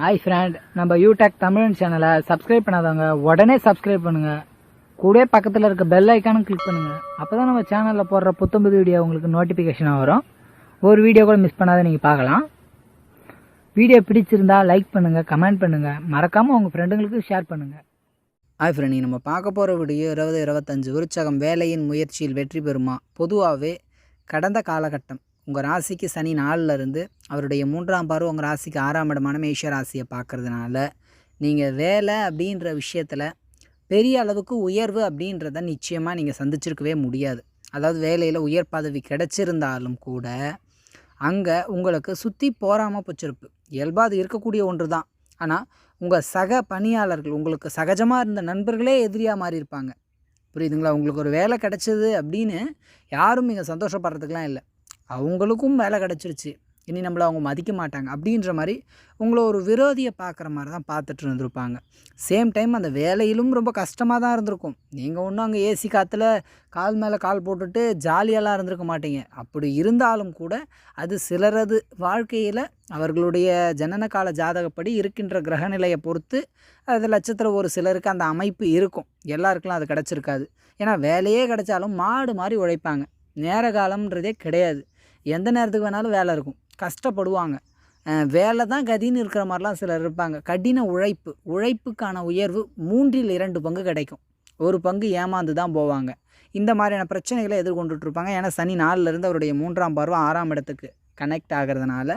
Hi friend நம்ம யூடெக் தமிழ் சேனலை subscribe பண்ணாதவங்க உடனே சப்ஸ்கிரைப் பண்ணுங்க. கூட பக்கத்தில் இருக்க பெல் ஐக்கானும் கிளிக் பண்ணுங்க. அப்பதான் நம்ம சேனலில் போடுற புத்தம்புது வீடியோ உங்களுக்கு நோட்டிஃபிகேஷனாக வரும். ஒரு வீடியோ கூட மிஸ் பண்ணாத நீங்கள் பார்க்கலாம். வீடியோ பிடிச்சிருந்தா லைக் பண்ணுங்கள் கமெண்ட் பண்ணுங்கள் மறக்காமல் உங்கள் ஃப்ரெண்டுங்களுக்கு ஷேர் பண்ணுங்க. ஹாய் ஃப்ரெண்ட் நம்ம பார்க்க போகிற வீடியோ இருபது இருபத்தஞ்சு. விருச்சகம் வேலையின் முயற்சியில் வெற்றி பெறுமா? பொதுவாகவே கடந்த காலகட்டம். உங்கள் ராசிக்கு சனி நாளில் இருந்து அவருடைய மூன்றாம் பார்வை உங்கள் ராசிக்கு ஆறாம் இடமான மேஷ ராசியை பார்க்கறதுனால நீங்கள் வேலை அப்படின்ற விஷயத்தில் பெரிய அளவுக்கு உயர்வு அப்படின்றத நிச்சயமாக நீங்கள் சந்திச்சிருக்கவே முடியாது. அதாவது வேலையில் உயர் பதவி கிடச்சிருந்தாலும் கூட அங்கே உங்களுக்கு சுற்றி போகாமல் போச்சிருப்பு. இயல்பாக அது இருக்கக்கூடிய ஒன்று தான் ஆனால் உங்கள் சக பணியாளர்கள் உங்களுக்கு சகஜமாக இருந்த நண்பர்களே எதிரியாக மாறி இருப்பாங்க புரியுதுங்களா? உங்களுக்கு ஒரு வேலை கிடச்சிது அப்படின்னு யாரும் இங்கே சந்தோஷப்படுறதுக்கெலாம் இல்லை. அவங்களுக்கும் வேலை கிடச்சிருச்சு. இனி நம்மளை அவங்க மதிக்க மாட்டாங்க. அப்படின்ற மாதிரி உங்களை ஒரு விரோதியை பார்க்குற மாதிரி தான் பார்த்துட்டு இருந்திருப்பாங்க. சேம் டைம் அந்த வேலையிலும் ரொம்ப கஷ்டமாக தான் இருந்திருக்கும். நீங்கள் ஒன்றும் அங்கே ஏசி காற்றுல கால் மேலே கால் போட்டுட்டு ஜாலியெல்லாம் இருந்திருக்க மாட்டீங்க. அப்படி இருந்தாலும் கூட அது சிலரது வாழ்க்கையில் அவர்களுடைய ஜனன கால ஜாதகப்படி இருக்கின்ற கிரகநிலையை பொறுத்து அது லட்சத்தில் ஒரு சிலருக்கு அந்த அமைப்பு இருக்கும். எல்லாருக்கெல்லாம் அது கிடச்சிருக்காது. ஏன்னா வேலையே கிடைச்சாலும் மாடு மாதிரி உழைப்பாங்க. நேர காலம்ன்றதே கிடையாது. எந்த நேரத்துக்கு வேணாலும் வேலை இருக்கும். கஷ்டப்படுவாங்க. வேலை தான் கதின்னு இருக்கிற மாதிரிலாம் சிலர் இருப்பாங்க. கடின உழைப்பு உழைப்புக்கான உயர்வு மூன்றில் இரண்டு பங்கு கிடைக்கும். ஒரு பங்கு ஏமாந்து தான் போவாங்க. இந்த மாதிரியான பிரச்சனைகளை எதிர்கொண்டுட்ருப்பாங்க. ஏன்னா சனி நாலுலேருந்து அவருடைய மூன்றாம் பார்வை ஆறாம் இடத்துக்கு கனெக்ட் ஆகிறதுனால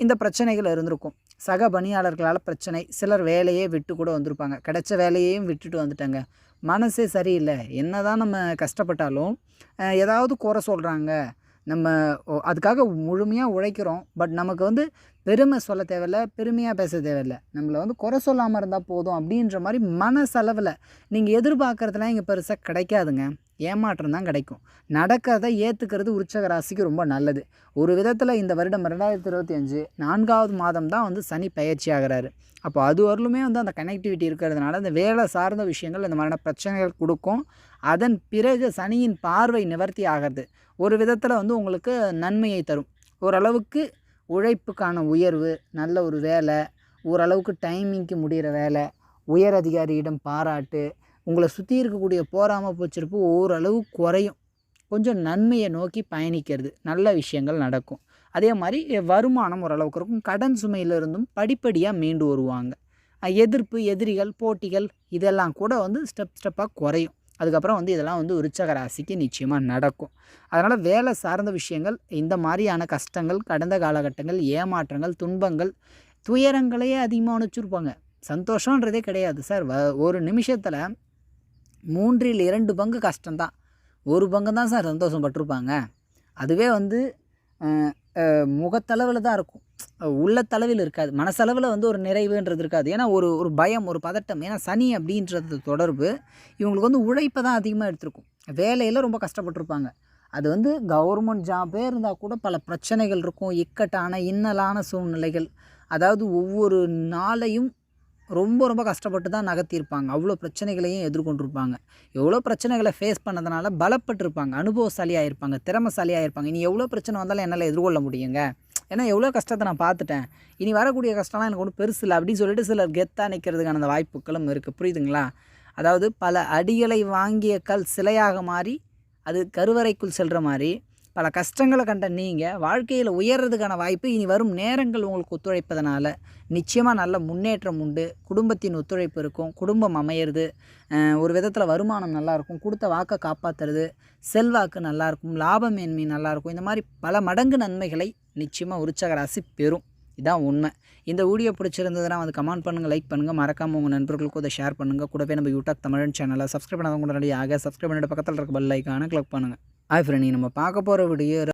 இந்த பிரச்சனைகள் இருந்திருக்கும். சக பணியாளர்களால் பிரச்சனை சிலர் வேலையே விட்டு கூட வந்திருப்பாங்க. கிடைச்ச வேலையையும் விட்டுட்டு வந்துட்டாங்க. மனசே சரியில்லை. என்ன தான் நம்ம கஷ்டப்பட்டாலும் ஏதாவது குறை சொல்கிறாங்க நம்ம ஓ- அதுக்காக முழுமையாக உழைக்கிறோம். பட் நமக்கு வந்து பெருமை சொல்ல தேவையில்ல பெருமையாக பேச தேவையில்ல. நம்மளை வந்து குறை சொல்லாமல் இருந்தால் போதும் அப்படின்ற மாதிரி மனசளவில் நீங்கள் எதிர்பார்க்குறதுலாம் இங்கே பெருசாக கிடைக்காதுங்க. ஏமாற்றம் தான் கிடைக்கும். நடக்கிறத ஏற்றுக்கிறது உற்சக ராசிக்கு ரொம்ப நல்லது. ஒரு விதத்தில் இந்த வருடம் ரெண்டாயிரத்தி இருபத்தி அஞ்சு நான்காவது மாதம் தான் வந்து சனி பயிற்சி ஆகிறாரு. அப்போ அது வரலுமே வந்து அந்த கனெக்டிவிட்டி இருக்கிறதுனால அந்த வேலை சார்ந்த விஷயங்கள் இந்த மாதிரியான பிரச்சனைகள் கொடுக்கும். அதன் பிறகு சனியின் பார்வை நிவர்த்தி ஆகிறது. ஒரு விதத்தில் வந்து உங்களுக்கு நன்மையை தரும். ஓரளவுக்கு உழைப்புக்கான உயர்வு நல்ல ஒரு வேலை ஓரளவுக்கு டைமிங்க்கு முடிகிற வேலை உயர் அதிகாரியிடம் பாராட்டு உங்களை சுற்றி இருக்கக்கூடிய போராமல் போச்சிருப்பு ஓரளவு குறையும். கொஞ்சம் நன்மையை நோக்கி பயணிக்கிறது. நல்ல விஷயங்கள் நடக்கும். அதே மாதிரி வருமானம் ஓரளவுக்கு இருக்கும். கடன் சுமையிலிருந்தும் படிப்படியாக மீண்டு வருவாங்க. எதிர்ப்பு எதிரிகள் போட்டிகள் இதெல்லாம் கூட வந்து ஸ்டெப் ஸ்டெப்பாக குறையும். அதுக்கப்புறம் வந்து இதெல்லாம் வந்து விருச்சக ராசிக்கு நிச்சயமாக நடக்கும். அதனால் வேலை சார்ந்த விஷயங்கள் இந்த மாதிரியான கஷ்டங்கள் கடந்த காலகட்டங்கள் ஏமாற்றங்கள் துன்பங்கள் துயரங்களையே அதிகமாக அனுப்பிச்சிருப்பாங்க. சந்தோஷன்றதே கிடையாது சார். வ ஒரு நிமிஷத்தில் மூன்றில் இரண்டு பங்கு கஷ்டம்தான். ஒரு பங்கு தான் சார் சந்தோஷம் பட்டிருப்பாங்க. அதுவே வந்து முகத்தளவில் தான் இருக்கும். உள்ளத்தளவில் இருக்காது. மனசளவில் வந்து ஒரு நிறைவுன்றது இருக்காது. ஏன்னா ஒரு ஒரு பயம் ஒரு பதட்டம். ஏன்னா சனி அப்படின்றது தொடர்பு இவங்களுக்கு வந்து உழைப்பை தான் அதிகமாக எடுத்திருக்கும். வேலையில் ரொம்ப கஷ்டப்பட்டிருப்பாங்க. அது வந்து கவர்மெண்ட் ஜாபே இருந்தால் கூட பல பிரச்சனைகள் இருக்கும். இக்கட்டான இன்னலான சூழ்நிலைகள். அதாவது ஒவ்வொரு நாளையும் ரொம்ப ரொம்ப கஷ்டப்பட்டு தான் நகர்த்தியிருப்பாங்க. அவ்வளோ பிரச்சனைகளையும் எதிர்கொண்டிருப்பாங்க. எவ்வளோ பிரச்சனைகளை ஃபேஸ் பண்ணதுனால பலப்பட்டிருப்பாங்க. அனுபவசாலியாக இருப்பாங்க திறமசாலியாக இருப்பாங்க இனி எவ்வளோ பிரச்சனை வந்தாலும் என்னால் எதிர்கொள்ள முடியுங்க? ஏன்னா எவ்வளோ கஷ்டத்தை நான் பார்த்துட்டேன். இனி வரக்கூடிய கஷ்டம்லாம் எனக்கு ஒன்றும் பெருசு இல்லை. அப்படின்னு சொல்லிட்டு சிலர் கெத்தாக நிற்கிறதுக்கான அந்த வாய்ப்புகளும் இருக்குது புரியுதுங்களா? அதாவது பல அடிகளை வாங்கிய கல் சிலையாக மாறி அது கருவறைக்குள் செல்கிற மாதிரி பல கஷ்டங்களை கண்ட நீங்கள் வாழ்க்கையில் உயர்றதுக்கான வாய்ப்பு இனி வரும் நேரங்கள் உங்களுக்கு ஒத்துழைப்பதனால நிச்சயமாக நல்ல முன்னேற்றம் உண்டு. குடும்பத்தின் ஒத்துழைப்பு இருக்கும். குடும்பம் அமையிறது. ஒரு விதத்தில் வருமானம் நல்லாயிருக்கும் கொடுத்த வாக்கை காப்பாற்றுறது செல்வாக்கு நல்லாயிருக்கும் லாபமேன்மை நல்லாயிருக்கும் இந்த மாதிரி பல மடங்கு நன்மைகளை நிச்சயமாக உற்சக ராசி பெறும். இதான் உண்மை. இந்த வீடியோ பிடிச்சிருந்ததுன்னா வந்து கமெண்ட் பண்ணுங்கள் லைக் பண்ணுங்கள் மறக்காமல் உங்கள் நண்பர்களுக்கு அதை ஷேர் பண்ணுங்கள் கூடவே நம்ம யூடியூப் தமிழ் சேனலை சப்ஸ்கிரைப் பண்ணாதவங்க உடனடியாக சப்ஸ்கிரைப் பண்ணிட்டு பக்கத்தில் இருக்க பெல் ஐக்கான கிளிக் பண்ணுங்கள் ஹாய் ஃப்ரெண்ட் நம்ம பார்க்க போகிற வீடியோ